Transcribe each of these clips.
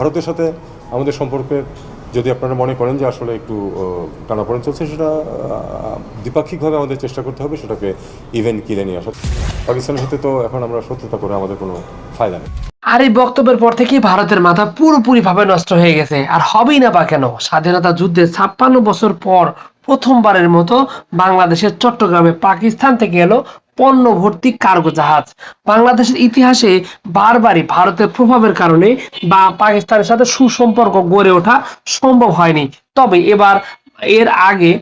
ভারতের সাথে আমাদের সম্পর্কের যদি আপনারা মনে করেন যে আসলে একটু টানাপড়েন চলছে, সেটা দ্বিপাক্ষিকভাবে আমাদের চেষ্টা করতে হবে, সেটাকে ইভেন্ট কিনে নিয়ে আসা। পাকিস্তানের সাথে তো এখন আমরা শত্রুতা করে আমাদের কোনো ফায়দা নেই। আর এই বক্তব্যের পর থেকেই ভারতের মাথা পুরোপুরি ভাবে নষ্ট হয়ে গেছে। আর হবেই না বা কেন? স্বাধীনতা যুদ্ধে ছাপ্পান্ন বছর পর প্রথমবারের মতো বাংলাদেশের চট্টগ্রামে পাকিস্তান থেকে এলো পণ্য ভর্তি কার্গো জাহাজ। বাংলাদেশের ইতিহাসে বারবারই ভারতের প্রভাবের কারণে বা পাকিস্তানের সাথে সুসম্পর্ক গড়ে ওঠা সম্ভব হয়নি। তবে এবার এর আগে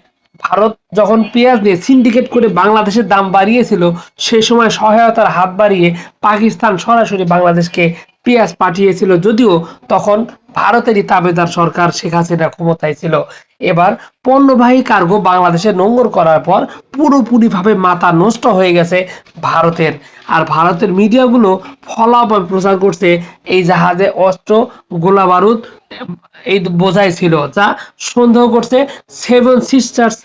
ভারত যখন পেঁয়াজ নিয়ে সিন্ডিকেট করে বাংলাদেশের দাম বাড়িয়েছিল সেই সময় সহায়তার হাত বাড়িয়ে পাকিস্তান সরাসরি বাংলাদেশকে পেঁয়াজ পাঠিয়েছিল। যদিও তখন ভারতেরই তাবেদার সরকার শেখ হাসিনা ক্ষমতায় ছিল। এবার পণ্যবাহী কার্গো বাংলাদেশে নোংর করার পর পুরোপুরি ভাবে মাথা নষ্ট হয়ে গেছে ভারতের। আর ভারতের মিডিয়াগুলো ফলাফল প্রচার করছে এই জাহাজে অস্ত্র গোলা বারুদ এই বোঝাই ছিল, যা সন্দেহ করছে সেভেন সিস্টার্স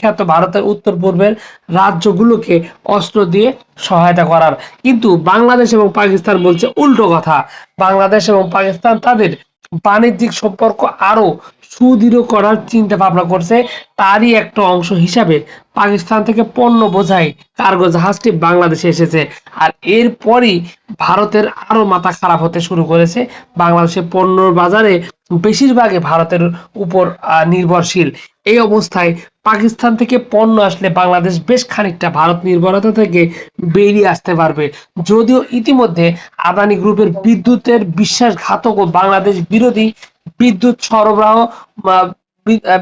খ্যাত ভারতের উত্তর পূর্বের রাজ্যগুলোকে অস্ত্র দিয়ে সহায়তা করার। কিন্তু বাংলাদেশ এবং পাকিস্তান বলছে উল্টো কথা। বাংলাদেশ এবং পাকিস্তান তাদের বাণিজ্যিক সম্পর্ক আরও সুদৃঢ় করার চিন্তা ভাবনা করছে। তারই একটা অংশ হিসাবে পাকিস্তান থেকে পণ্য বোঝাই, কার্গো জাহাজটি বাংলাদেশে এসেছে। আর এরপরই ভারতের আরও মাথা খারাপ হতে শুরু করেছে। বাংলাদেশের পণ্যর বাজারে বেশিরভাগই ভারতের উপর নির্ভরশীল। এই অবস্থায় পাকিস্তান থেকে পণ্য আসলে বাংলাদেশ বেশ খানিকটা ভারত নির্ভরতা থেকে বেরিয়ে আসতে পারবে। যদিও ইতিমধ্যে আদানি গ্রুপের বিদ্যুতের বিশ্বাসঘাতক ও বাংলাদেশ বিরোধী বিদ্যুৎ সরবরাহ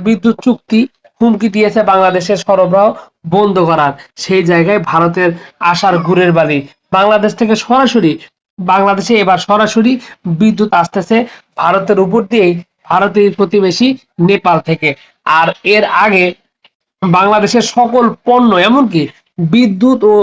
বিদ্যুৎ চুক্তি হুমকি দিয়েছে বাংলাদেশের সরবরাহ বন্ধ করার। সেই জায়গায় ভারতের আশার গুড়ের বাড়ি বাংলাদেশ থেকে সরাসরি, বাংলাদেশে এবার সরাসরি বিদ্যুৎ আসতেছে ভারতের উপর দিয়েই, ভারতের প্রতিবেশী নেপাল থেকে। আর এর আগে বাংলাদেশের সকল পণ্য, এমনকি বিদ্যুৎ ও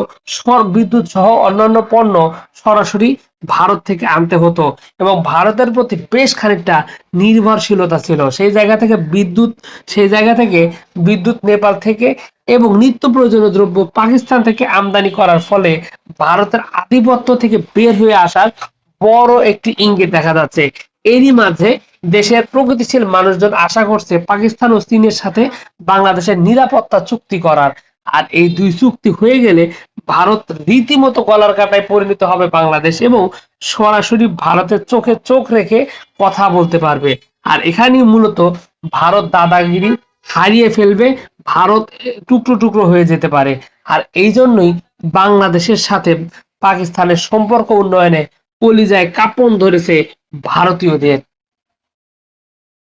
বিদ্যুৎ সহ অন্যান্য পণ্য সরাসরি ভারত থেকে আনতে হতো এবং ভারতের প্রতি বেশ খানিকটা নির্ভরশীলতা ছিল। সেই জায়গা থেকে বিদ্যুৎ, সেই জায়গা থেকে বিদ্যুৎ নেপাল থেকে এবং নিত্য প্রয়োজনীয় দ্রব্য পাকিস্তান থেকে আমদানি করার ফলে ভারতের আধিপত্য থেকে বের হয়ে আসার বড় একটি ইঙ্গিত দেখা যাচ্ছে। এরই মাঝে দেশের প্রগতিশীল মানুষজন আশা করছে পাকিস্তান ও চীনের সাথে বাংলাদেশের নিরাপত্তা চুক্তি করার। আর এই দুই চুক্তি হয়ে গেলে ভারত রীতিমতো গলার কাটায় পরিণত হবে বাংলাদেশ এবং সরাসরি ভারতের চোখে চোখ রেখে কথা বলতে পারবে। আর এখানেই মূলত ভারত দাদাগিরি হারিয়ে ফেলবে, ভারত টুকরো টুকরো হয়ে যেতে পারে। আর এই জন্যই বাংলাদেশের সাথে পাকিস্তানের সম্পর্ক উন্নয়নে কলিজায় কাপন ধরেছে ভারতীয়দের।